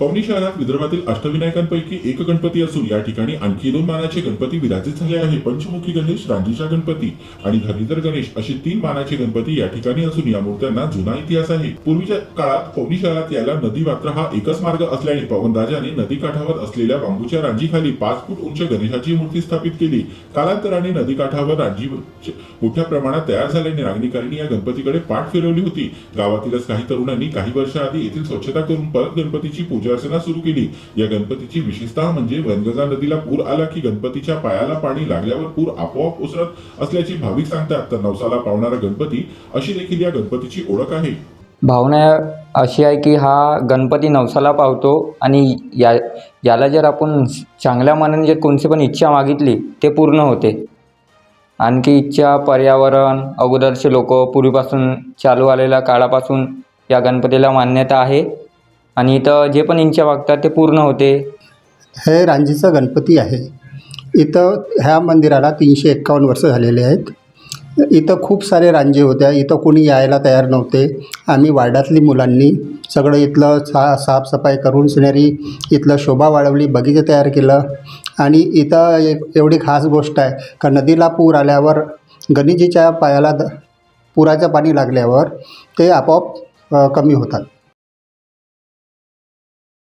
पवनी शहरात विदर्भातील अष्टविनायकांपैकी एक गणपती असून या ठिकाणी आणखी दोन मानाचे गणपती विराजित झाले आहे पंचमुखी गणेश रांजीचा गणपती आणि धरणीधर गणेश असे तीन मानाचे गणपती या ठिकाणी असून या मूर्त्यांना जुना इतिहास आहे. पूर्वीच्या काळात पवनी शहरात यायला नदी मात्र हा एकच मार्ग असल्याने पवनराजाने नदी काठावर असलेल्या बांबूच्या रांजीखाली पाच फूट उंच गणेशाची मूर्ती स्थापित केली. कालांतराने नदी काठावर रांजी मोठ्या प्रमाणात तयार झाल्याने नागरिकांनी या गणपतीकडे पाठ फिरवली होती. गावातीलच काही तरुणांनी काही वर्षाआधी येथील स्वच्छता करून परत गणपतीची पूजा अर्चना सुरू केली. या गणपतीची विशेषता म्हणजे वनगंगा नदीला पूर आला की गणपतीच्या पायाला पाणी लागल्यावर पूर आपोआप ओसरत असल्याची भाविक सांगतात. तर नवसाला पावणारा गणपती अशी देखील या गणपतीची ओळख आहे. भावना अशी आहे की हा गणपती नवसाला पावतो आणि या याला जर आपण चांगल्या मनाने जर कोणती पण इच्छा मागितली ते पूर्ण होते. आणखी इच्छा पर्यावरण अगोदरचे लोक पूर्वीपासून चालू आलेल्या काळापासून या गणपतीला मान्यता आहे. आणि इथं जे पण इच्छा मागतात ते पूर्ण होते. हे रांजीचा गणपती आहे. इथं ह्या मंदिराला तीनशे एक्कावन्न वर्ष झालेले आहेत. इथं खूप सारे रांजे होत्या. इथं कोणी यायला तयार नव्हते. आम्ही वार्डातली मुलांनी सगळं इथलं सा साफसफाई करून सिनेरी इथलं शोभा वाढवली बगीचे तयार केलं. आणि इथं एक एवढी खास गोष्ट आहे का नदीला पूर आल्यावर गणेशजीच्या पायाला द पुराचं पाणी लागल्यावर ते आपोआप कमी होतात.